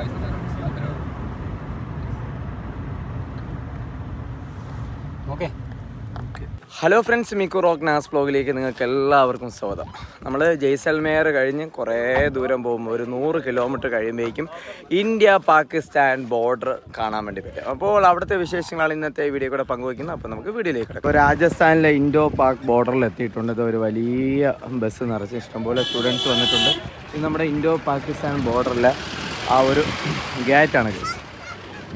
guys hello friends മിക്കു rock നാസ് ബ്ലോഗിലേക്ക് നിങ്ങൾക്ക് എല്ലാവർക്കും സ്വാഗതം. നമ്മൾ ജയ്സൽമേർ കഴിഞ്ഞ് കുറേ ദൂരം പോകുമ്പോൾ ഒരു നൂറ് കിലോമീറ്റർ കഴിയുമ്പോഴേക്കും ഇന്ത്യ പാകിസ്ഥാൻ ബോർഡർ കാണാൻ വേണ്ടി പറ്റും. അപ്പോൾ അവിടുത്തെ വിശേഷങ്ങളാണ് ഇന്നത്തെ വീഡിയോ കൂടെ പങ്കുവയ്ക്കുന്നത്. അപ്പോൾ നമുക്ക് വീഡിയോയിലേക്ക് ഇപ്പോൾ രാജസ്ഥാനിലെ ഇൻഡോ പാക് ബോർഡറിൽ എത്തിയിട്ടുണ്ട്. ഇത് ഒരു വലിയ ബസ് നിറച്ച് ഇഷ്ടംപോലെ സ്റ്റുഡൻസ് വന്നിട്ടുണ്ട്. ഇത് നമ്മുടെ ഇൻഡോ പാകിസ്ഥാൻ ബോർഡറിലെ ആ ഒരു ഗേറ്റാണ്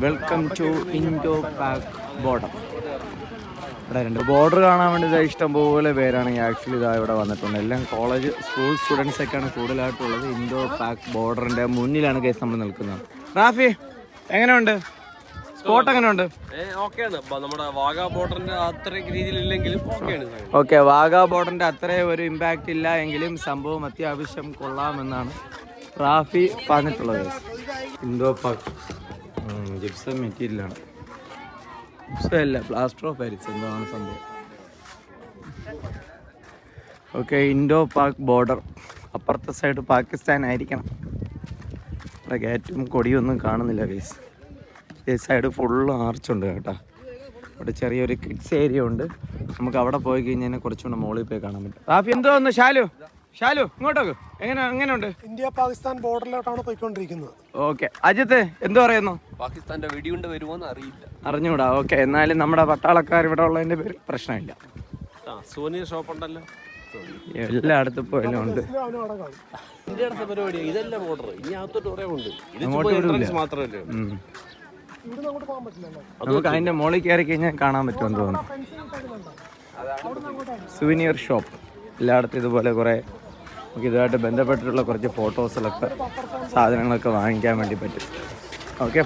welcome to Indo Pak border ഇവിടെ രണ്ട് ബോർഡർ കാണാൻ വേണ്ടി ഇഷ്ടം പോലെ പേരാണ്. ആക്ച്വലി ഇതാ ഇവിടെ വന്നിട്ടുണ്ട്. എല്ലാം കോളേജ് സ്കൂൾ സ്റ്റുഡൻസ് ഒക്കെയാണ് കൂടുതലായിട്ടുള്ളത് ഇൻഡോ പാക് ബോർഡറിന്റെ മുന്നിലാണ് കേസ് നമ്മൾ നിൽക്കുന്നത്. റാഫി എങ്ങനെയുണ്ട്? സ്പോട്ട് എങ്ങനെയുണ്ട്? വാഗ ബോർഡറിന്റെ അത്ര ഓക്കെ വാഗാ ബോർഡറിന്റെ അത്രയും ഒരു ഇമ്പാക്റ്റ് ഇല്ല എങ്കിലും സംഭവം അത്യാവശ്യം കൊള്ളാമെന്നാണ് റാഫി പറഞ്ഞിട്ടുള്ളത്. ഇൻഡോ പാക്. ജിപ്സം മെറ്റീരിയലാണ്. ജിപ്സം അല്ല പ്ലാസ്റ്റർ ഓഫ് പാരിസ്. എന്താണ് സംഭവം? Okay Indo Pak border. അപ്പുറത്തെ സൈഡ് പാകിസ്ഥാൻ ആയിരിക്കണം. അവിടെ ഗേറ്റും കൊടിയൊന്നും കാണുന്നില്ല ഗൈസ് ഈ സൈഡ് ഫുള്ള് ആർച്ചുണ്ട് കേട്ടോ. അവിടെ ചെറിയൊരു കിഡ്സ് ഏരിയ ഉണ്ട്. നമുക്ക് അവിടെ പോയി കഴിഞ്ഞാൽ കുറച്ചുകൂടെ മുകളിൽ പോയി കാണാൻ പറ്റും. റാഫി എന്തോ ഒന്ന് ഷാലു ഇങ്ങോട്ടേക്ക്. എങ്ങനെ എങ്ങനെയുണ്ട്? ഇന്ത്യ പാകിസ്ഥാൻ ബോർഡറിലോട്ടാണ് പോയിക്കൊണ്ടിരിക്കുന്നത്. ഓക്കെ. അജിത്ത് എന്ത് പറയുന്നു? പാകിസ്ഥാന്റെ വെടിയുണ്ട് വരുമോന്ന് അറിയില്ല. അറിഞ്ഞൂടാ ഓക്കെ എന്നാലും നമ്മുടെ പട്ടാളക്കാർ ഇവിടെ ഉള്ളതിന്റെ പേര് പ്രശ്നമില്ല. ആ സോനിയ ഷോപ്പ് ഉണ്ടല്ലോ. എല്ലായിടത്തും പോയാലും ഉണ്ട്. അവനും അവിടെ കാണും. ഇന്ത്യ അടുത്ത പരിപാടിയാണ് ഇതല്ല ബോർഡർ ഇനി അകത്തോട്ട് കുറേ ഉണ്ട്. ഇത് മാത്രമല്ലേ ഉള്ളൂ. ഉം. അങ്ങോട്ട് പോകാൻ പറ്റില്ലല്ലോ നമുക്ക് അതിന്റെ മുകളിൽ കയറി കഴിഞ്ഞാൽ കാണാൻ പറ്റുമെന്ന് തോന്നുന്നു. സുവിനിയർ ഷോപ്പ് എല്ലായിടത്തും ഇതുപോലെ കുറേ നമുക്ക് ഇതുമായിട്ട് ബന്ധപ്പെട്ടിട്ടുള്ള കുറച്ച് ഫോട്ടോസിലൊക്കെ സാധനങ്ങളൊക്കെ വാങ്ങിക്കാൻ വേണ്ടി പറ്റും. ഓക്കെ?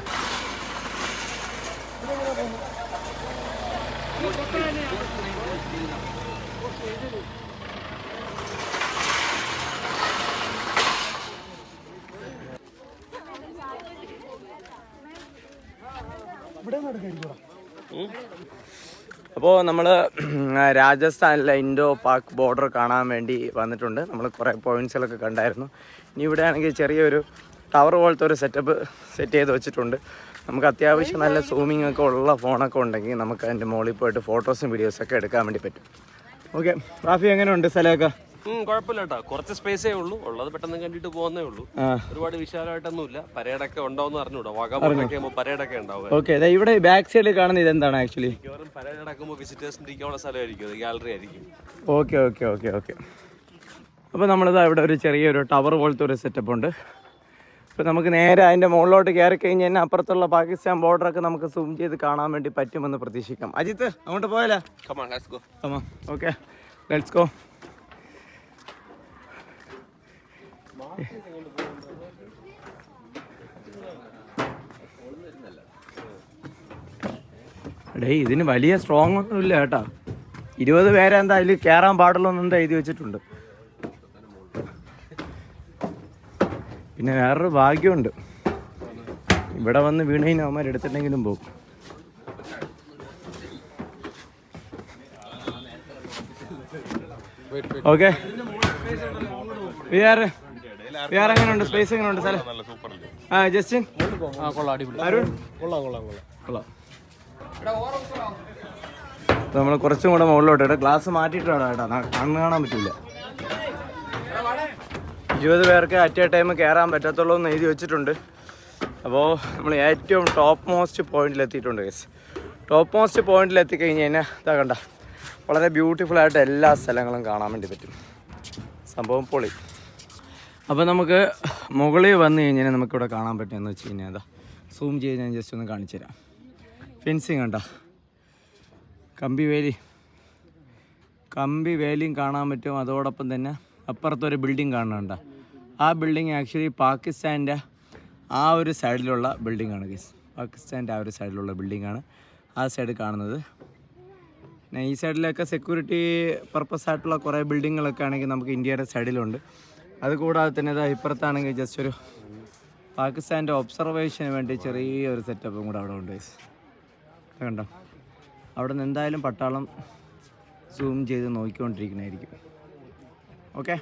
ഇവിടെ നിന്ന് എടുക്കായിരിക്കും അപ്പോൾ നമ്മൾ രാജസ്ഥാനിലെ ഇൻഡോ പാക് ബോർഡർ കാണാൻ വേണ്ടി വന്നിട്ടുണ്ട്. നമ്മൾ കുറേ പോയിന്റ്സുകളൊക്കെ കണ്ടായിരുന്നു. ഇനി ഇവിടെ ആണെങ്കിൽ ചെറിയൊരു ടവർ പോലത്തെ ഒരു സെറ്റപ്പ് സെറ്റ് ചെയ്ത് വെച്ചിട്ടുണ്ട്. നമുക്ക് അത്യാവശ്യം നല്ല സൂമിംഗ് ഒക്കെ ഉള്ള ഫോണൊക്കെ ഉണ്ടെങ്കിൽ നമുക്ക് അതിന്റെ മുകളിൽ പോയിട്ട് ഫോട്ടോസും വീഡിയോസൊക്കെ എടുക്കാൻ വേണ്ടി പറ്റും. ഓക്കെ റാഫി എങ്ങനെയുണ്ട് സ്ഥലമൊക്കെ? കുഴപ്പമില്ല കേട്ടോ കുറച്ച് സ്പേസേ ഉള്ളൂ. ഉള്ളത് പെട്ടെന്ന് കണ്ടിട്ട് പോകുന്നേ ഉള്ളൂ. ഒരുപാട് വിശാലമായിട്ടൊന്നുമില്ല. പരേഡൊക്കെ ഉണ്ടോന്ന് അറിഞ്ഞൂടാ. ആകുമ്പോൾ പരേഡൊക്കെ ഉണ്ടാവും ഓക്കെ ഇവിടെ ബാക്ക് സൈഡിൽ കാണുന്ന ഇതെന്താണ് ആക്ച്വലി മിക്കവാറും പരേഡ് നടക്കുമ്പോൾ വിസിറ്റേഴ്സിന് ഇരിക്കാനുള്ള സ്ഥലമായിരിക്കും. അത് ഗാലറി ആയിരിക്കും. ഓക്കെ ഓക്കെ ഓക്കെ ഓക്കെ അപ്പോൾ നമ്മളിതാ ഇവിടെ ഒരു ചെറിയൊരു ടവർ പോലത്തെ ഒരു സെറ്റപ്പ് ഉണ്ട്. അപ്പോൾ നമുക്ക് നേരെ അതിന്റെ മുകളിലോട്ട് കയറി കഴിഞ്ഞ് കഴിഞ്ഞാൽ അപ്പുറത്തുള്ള പാകിസ്ഥാൻ ബോർഡറൊക്കെ നമുക്ക് സൂം ചെയ്ത് കാണാൻ വേണ്ടി പറ്റുമെന്ന് പ്രതീക്ഷിക്കാം. അജിത്ത് അങ്ങോട്ട് പോയാലോ? Let's go okay let's go day ഇതിന് വലിയ സ്ട്രോങ് ഒന്നും ഇല്ല കേട്ടാ. ഇരുപത് പേരെന്താ അതിൽ കയറാൻ പാടുള്ളൂ എന്ന് എന്താ എഴുതി വെച്ചിട്ടുണ്ട്. പിന്നെ വേറൊരു ഭാഗ്യമുണ്ട്. ഇവിടെ വന്ന് വീണയിന് അവന്മാർ എടുത്തിട്ടെങ്കിലും പോകും. ഓക്കെ വിആർ വിആർ എങ്ങനെയുണ്ട് സ്പേസ് എങ്ങനെയുണ്ട് സ്ഥലം ആ ജസ്റ്റിൻ? ആ കൊള്ളാം അടിപൊളി. അരുൺ? കൊള്ളാം കൊള്ളാം കൊള്ളാം. കൊള്ളാം. നമ്മൾ കുറച്ചും കൂടെ മുകളിലോട്ട് ഇടാം. ഗ്ലാസ് മാറ്റിയിട്ട് ഏട്ടാ കേട്ടോ കണ്ണ് കാണാൻ പറ്റില്ല ഇരുപത് പേർക്ക് അറ്റ് എ ടൈം കയറാൻ പറ്റത്തുള്ളൂ എന്ന് എഴുതി വെച്ചിട്ടുണ്ട്. അപ്പോൾ നമ്മൾ ഏറ്റവും ടോപ്പ് മോസ്റ്റ് പോയിന്റിൽ എത്തിയിട്ടുണ്ട് ഗസ് ടോപ്പ് മോസ്റ്റ് പോയിന്റിൽ എത്തിക്കഴിഞ്ഞ് കഴിഞ്ഞാൽ ഇതാ കണ്ട. വളരെ ബ്യൂട്ടിഫുൾ ആയിട്ട് എല്ലാ സ്ഥലങ്ങളും കാണാൻ വേണ്ടി പറ്റും. സംഭവം പൊളി. അപ്പോൾ നമുക്ക് മുകളിൽ വന്നു കഴിഞ്ഞാൽ നമുക്കിവിടെ കാണാൻ പറ്റുമെന്ന് വെച്ച് കഴിഞ്ഞാൽ അതാ സൂം ചെയ്ത് ഞാൻ ജസ്റ്റ് ഒന്ന് കാണിച്ചു തരാം. ഫെൻസിങ് കണ്ട? കമ്പി വേലി. കമ്പി വേലിയും കാണാൻ പറ്റും. അതോടൊപ്പം തന്നെ അപ്പുറത്തൊരു ബിൽഡിംഗ് കാണുന്നുണ്ട് ആ ബിൽഡിംഗ് ആക്ച്വലി പാകിസ്ഥാന്റെ ആ ഒരു സൈഡിലുള്ള ബിൽഡിംഗ് ആണ് ഗൈസ് പാകിസ്ഥാന്റെ ആ ഒരു സൈഡിലുള്ള ബിൽഡിംഗ് ആണ് ആ സൈഡ് കാണുന്നത്. പിന്നെ ഈ സൈഡിലൊക്കെ സെക്യൂരിറ്റി പർപ്പസ് ആയിട്ടുള്ള കുറേ ബിൽഡിങ്ങുകളൊക്കെ ആണെങ്കിൽ നമുക്ക് ഇന്ത്യയുടെ സൈഡിലുണ്ട് അതുകൂടാതെ തന്നെ ഇതാ ഇപ്പുറത്താണെങ്കിൽ ജസ്റ്റ് ഒരു പാകിസ്ഥാന്റെ ഒബ്സർവേഷന് വേണ്ടി ചെറിയൊരു സെറ്റപ്പും കൂടെ അവിടെ ഉണ്ട്. കണ്ടോ? അവിടെ നിന്ന് എന്തായാലും പട്ടാളം സൂം ചെയ്ത് നോക്കിക്കൊണ്ടിരിക്കണായിരിക്കും ഓക്കെ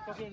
ഓക്കെ